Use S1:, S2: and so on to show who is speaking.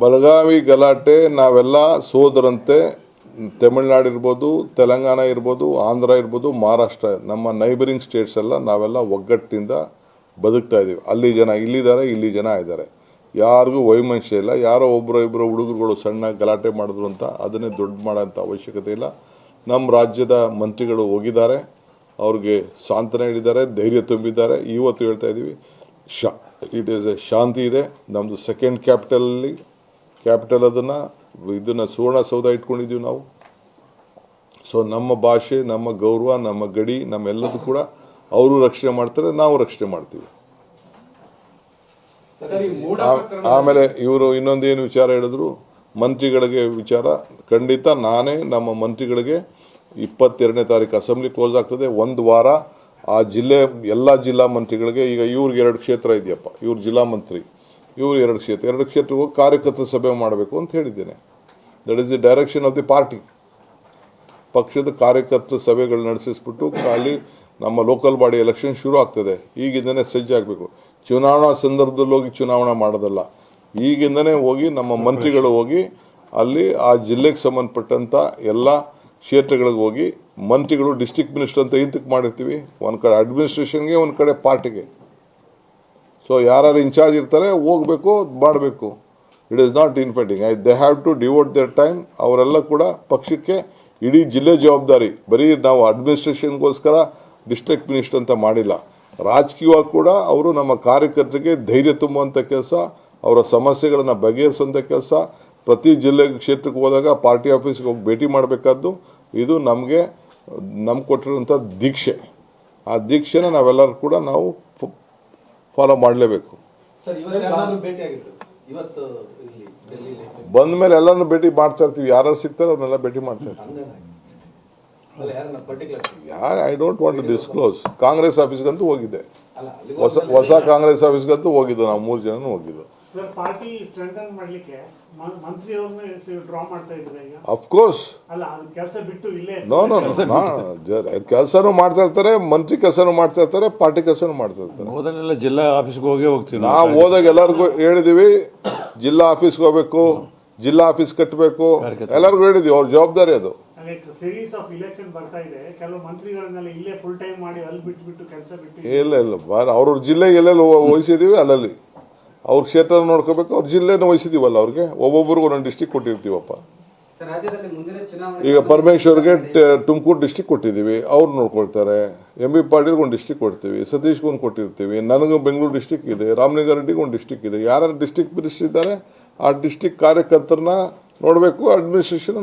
S1: ಬೆಳಗಾವಿ ಗಲಾಟೆ
S2: ನಾವೆಲ್ಲ ಸೋದರಂತೆ, ತಮಿಳ್ನಾಡು ಇರ್ಬೋದು, ತೆಲಂಗಾಣ ಇರ್ಬೋದು, ಆಂಧ್ರ ಇರ್ಬೋದು, ಮಹಾರಾಷ್ಟ್ರ, ನಮ್ಮ ನೈಬರಿಂಗ್ ಸ್ಟೇಟ್ಸ್ ಎಲ್ಲ ನಾವೆಲ್ಲ ಒಗ್ಗಟ್ಟಿನಿಂದ ಬದುಕ್ತಾ ಇದ್ದೀವಿ. ಅಲ್ಲಿ ಜನ ಇಲ್ಲಿದ್ದಾರೆ, ಇಲ್ಲಿ ಜನ ಇದ್ದಾರೆ. ಯಾರಿಗೂ ವೈಮನಸ್ಯ ಇಲ್ಲ. ಯಾರೋ ಒಬ್ಬರು ಇಬ್ಬರು ಹುಡುಗರುಗಳು ಸಣ್ಣ ಗಲಾಟೆ ಮಾಡಿದ್ರು ಅಂತ ಅದನ್ನೇ ದೊಡ್ಡ ಮಾಡೋಂಥ ಅವಶ್ಯಕತೆ ಇಲ್ಲ. ನಮ್ಮ ರಾಜ್ಯದ ಮಂತ್ರಿಗಳು ಹೋಗಿದ್ದಾರೆ. ಅವ್ರಿಗೆ ಸಾಂತ್ವನ ಹೇಳಿದ್ದಾರೆ, ಧೈರ್ಯ ತುಂಬಿದ್ದಾರೆ. ಇವತ್ತು ಹೇಳ್ತಾ ಇದ್ದೀವಿ, ಶಾ ಇಟ್ ಈಸ್ ಎ ಶಾಂತಿ ಇದೆ. ನಮ್ಮದು ಸೆಕೆಂಡ್ ಕ್ಯಾಪಿಟಲಲ್ಲಿ ಕ್ಯಾಪಿಟಲ್ ಅದನ್ನು ಇದನ್ನು ಸುವರ್ಣಸೌಧ ಇಟ್ಕೊಂಡಿದ್ದೀವಿ ನಾವು. ಸೊ ನಮ್ಮ ಭಾಷೆ ನಮ್ಮ ಗೌರವ ನಮ್ಮ ಗಡಿ ನಮ್ಮೆಲ್ಲದೂ ಕೂಡ ಅವರು ರಕ್ಷಣೆ ಮಾಡ್ತಾರೆ ನಾವು ರಕ್ಷಣೆ ಮಾಡ್ತೀವಿ. ಆಮೇಲೆ ಇವರು ಇನ್ನೊಂದೇನು ವಿಚಾರ ಹೇಳಿದ್ರು? ಮಂತ್ರಿಗಳಿಗೆ ವಿಚಾರ. ಖಂಡಿತ ನಾನೇ ನಮ್ಮ ಮಂತ್ರಿಗಳಿಗೆ ಇಪ್ಪತ್ತೆರಡನೇ ತಾರೀಕು ಅಸೆಂಬ್ಲಿ ಕ್ಲೋಸ್ ಆಗ್ತದೆ. ಒಂದು ವಾರ ಆ ಜಿಲ್ಲೆ, ಎಲ್ಲ ಜಿಲ್ಲಾ ಮಂತ್ರಿಗಳಿಗೆ ಈಗ ಇವ್ರಿಗೆ ಎರಡು ಕ್ಷೇತ್ರ ಇದೆಯಪ್ಪ. ಇವ್ರ ಜಿಲ್ಲಾ ಮಂತ್ರಿ, ಇವ್ರು ಎರಡು ಕ್ಷೇತ್ರ, ಎರಡು ಕ್ಷೇತ್ರಕ್ಕೆ ಹೋಗಿ ಕಾರ್ಯಕರ್ತರ ಸಭೆ ಮಾಡಬೇಕು ಅಂತ ಹೇಳಿದ್ದೇನೆ. That is the direction of the party ಪಕ್ಷದ ಕಾರ್ಯಕರ್ತರ ಸಭೆಗಳು ನಡೆಸಿಸ್ಬಿಟ್ಟು ಖಾಲಿ ನಮ್ಮ ಲೋಕಲ್ ಬಾಡಿ ಎಲೆಕ್ಷನ್ ಶುರು ಆಗ್ತದೆ. ಈಗಿಂದನೇ ಸಜ್ಜಾಗಬೇಕು ಚುನಾವಣಾ ಸಂದರ್ಭದಲ್ಲಿ ಹೋಗಿ ಚುನಾವಣೆ ಮಾಡೋದಲ್ಲ. ಈಗಿಂದನೇ ಹೋಗಿ ನಮ್ಮ ಮಂತ್ರಿಗಳು ಹೋಗಿ ಅಲ್ಲಿ ಆ ಜಿಲ್ಲೆಗೆ ಸಂಬಂಧಪಟ್ಟಂಥ ಎಲ್ಲ ಕ್ಷೇತ್ರಗಳಿಗೆ ಹೋಗಿ ಮಂತ್ರಿಗಳು ಡಿಸ್ಟಿಕ್ ಮಿನಿಸ್ಟರ್ ಅಂತ ಇಂತಕ್ಕೆ ಮಾಡಿರ್ತೀವಿ. ಒಂದು ಕಡೆ ಅಡ್ಮಿನಿಸ್ಟ್ರೇಷನ್ಗೆ ಒಂದು ಕಡೆ ಪಾರ್ಟಿಗೆ ಸೊ ಯಾರು ಇನ್ಚಾರ್ಜ್ ಇರ್ತಾರೆ, ಹೋಗಬೇಕು, ಮಾಡಬೇಕು. It is not infighting I they have to devote their time ಅವರೆಲ್ಲ ಕೂಡ ಪಕ್ಷಕ್ಕೆ ಇಡೀ ಜಿಲ್ಲೆ ಜವಾಬ್ದಾರಿ. ಬರೀ ನಾವು ಅಡ್ಮಿನಿಸ್ಟ್ರೇಷನ್ಗೋಸ್ಕರ ಡಿಸ್ಟ್ರಿಕ್ಟ್ ಮಿನಿಸ್ಟರ್ ಅಂತ ಮಾಡಿಲ್ಲ. ರಾಜಕೀಯವಾಗಿ ಕೂಡ ಅವರು ನಮ್ಮ ಕಾರ್ಯಕರ್ತರಿಗೆ ಧೈರ್ಯ ತುಂಬುವಂಥ ಕೆಲಸ, ಅವರ ಸಮಸ್ಯೆಗಳನ್ನು ಬಗೆಹರಿಸುವಂಥ ಕೆಲಸ ಪ್ರತಿ ಜಿಲ್ಲೆ ಕ್ಷೇತ್ರಕ್ಕೆ ಹೋದಾಗ ಪಾರ್ಟಿ ಆಫೀಸ್ಗೆ ಹೋಗಿ ಭೇಟಿ ಮಾಡಬೇಕಾದ್ದು ಇದು ನಮಗೆ ನಮ್ಗೆ ಕೊಟ್ಟಿರುವಂಥ ದೀಕ್ಷೆ. ಆ ದೀಕ್ಷೆನ ನಾವೆಲ್ಲರೂ ಕೂಡ ನಾವು ಫಾಲೋ ಮಾಡಲೇಬೇಕು.
S1: ಸರ್ ಇವತ್ತು ಯಾರಾದ್ರೂ ಭೇಟಿ ಆಗಿತ್ತು ಇವತ್ತು ಇಲ್ಲಿ ಡೆಲ್ಲಿಲಿ
S2: ಬಂದ ಮೇಲೆ ಎಲ್ಲರನ್ನು ಭೇಟಿ ಮಾಡ್ತಾ ಇರ್ತೀವಿ. ಯಾರು ಸಿಗ್ತಾರೋ ಅವ್ರನ್ನೆಲ್ಲ ಭೇಟಿ ಮಾಡ್ತಾ ಇರ್ತೀವಿ.
S1: ಅಲ್ಲ ಯಾರನ್ನ particular
S2: yeah I don't want to disclose Congress ಆಫೀಸ್ಗಂತೂ ಹೋಗಿದ್ದೆ. ಹೊಸ ಹೊಸ ಕಾಂಗ್ರೆಸ್ ಆಫೀಸ್ಗಂತೂ ಹೋಗಿದ್ದು ನಾವು ಮೂರು ಜನನೂ ಹೋಗಿದ್ದು.
S3: ಸರ್ ಪಾರ್ಟಿ ಸ್ಟ್ರೆಂಥನ್ ಮಾಡ್ಲಿಕ್ಕೆ ಮ- ಮಂತ್ರಿಯವ್ರನ್ನ ಡ್ರಾ ಮಾಡ್ತಾ ಈಗ?
S2: ಅಫ್ಕೋರ್ಸ್
S3: ಅಲ್ಲ ಅದು ಕೆಲಸ ಬಿಟ್ಟು ಇಲ್ಲೇ
S2: ನೋ ನೋ ಕೆಲಸನೂ ಮಾಡ್ತಾ ಇರ್ತಾರೆ ಮಂತ್ರಿ ಕೆಲಸನೂ ಮಾಡ್ತಾ ಇರ್ತಾರೆ ಪಾರ್ಟಿ ಕೆಲಸನೂ ಮಾಡ್ತಾ ಇರ್ತಾರೆ.
S4: ಹೋದಲ್ಲೆಲ್ಲ ಜಿಲ್ಲಾ ಆಫೀಸ್ಗೆ ಹೋಗೇ ಹೋಗ್ತೀವಿ ನಾವು.
S2: ಹೋದಾಗ ಎಲ್ಲರಿಗೂ ಹೇಳಿದೀವಿ ಜಿಲ್ಲಾ ಆಫೀಸ್ಗೆ ಹೋಗ್ಬೇಕು ಜಿಲ್ಲಾ ಆಫೀಸ್ ಕಟ್ಟಬೇಕು ಎಲ್ಲರಿಗೂ ಹೇಳಿದೀವಿ ಅವ್ರ ಜವಾಬ್ದಾರಿ ಅದು.
S3: ಸೀರೀಸ್ ಆಫ್ ಇಲೆಕ್ಷನ್ ಬರ್ತಾ ಇದೆ ಕೆಲವು ಮಂತ್ರಿಗಳನ್ನೆಲ್ಲ ಇಲ್ಲೇ ಫುಲ್ ಟೈಮ್ ಮಾಡಿ ಅಲ್ಲಿ ಬಿಟ್ಟು ಬಿಟ್ಟು ಕೆಲಸ ಬಿಟ್ಟು
S2: ಇಲ್ಲ ಇಲ್ಲ. ಅವ್ರ ಅವ್ರವ್ರ ಜಿಲ್ಲೆಗೆ ಎಲ್ಲೆಲ್ಲಿ ವಹಿಸಿದೀವಿ ಅಲ್ಲಲ್ಲಿ. ಅವ್ರ ಕ್ಷೇತ್ರ ನೋಡ್ಕೋಬೇಕು ಅವ್ರ ಜಿಲ್ಲೆನ ವಹಿಸಿದೀವಲ್ಲ ಅವ್ರಿಗೆ? ಒಬ್ಬೊಬ್ಬರಿಗೂ ಒಂದೊಂದು ಡಿಸ್ಟಿಕ್ ಕೊಟ್ಟಿರ್ತೀವಪ್ಪ. ಈಗ ಪರಮೇಶ್ವರ್ಗೆ ತುಮಕೂರು ಡಿಸ್ಟಿಕ್ ಕೊಟ್ಟಿದ್ದೀವಿ ಅವ್ರು ನೋಡ್ಕೊಳ್ತಾರೆ. ಎಂ ಬಿ ಪಾಟೀಲ್ಗೆ ಒಂದು ಡಿಸ್ಟಿಕ್ ಕೊಡ್ತೀವಿ ಸತೀಶ್ಗೆ ಒಂದು ಕೊಟ್ಟಿರ್ತೀವಿ. ನನಗೆ ಬೆಂಗಳೂರು ಡಿಸ್ಟಿಕ್ ಇದೆ ರಾಮಲಿಂಗಾರೆಡ್ಡಿಗೆ ಒಂದು ಡಿಸ್ಟಿಕ್ ಇದೆ. ಯಾರು ಡಿಸ್ಟಿಕ್ ಮಿನಿಸ್ಟರ್ ಇದ್ದಾರೆ ಆ ಡಿಸ್ಟಿಕ್ ಕಾರ್ಯಕರ್ತರನ್ನ ನೋಡಬೇಕು ಅಡ್ಮಿನಿಸ್ಟ್ರೇಷನ್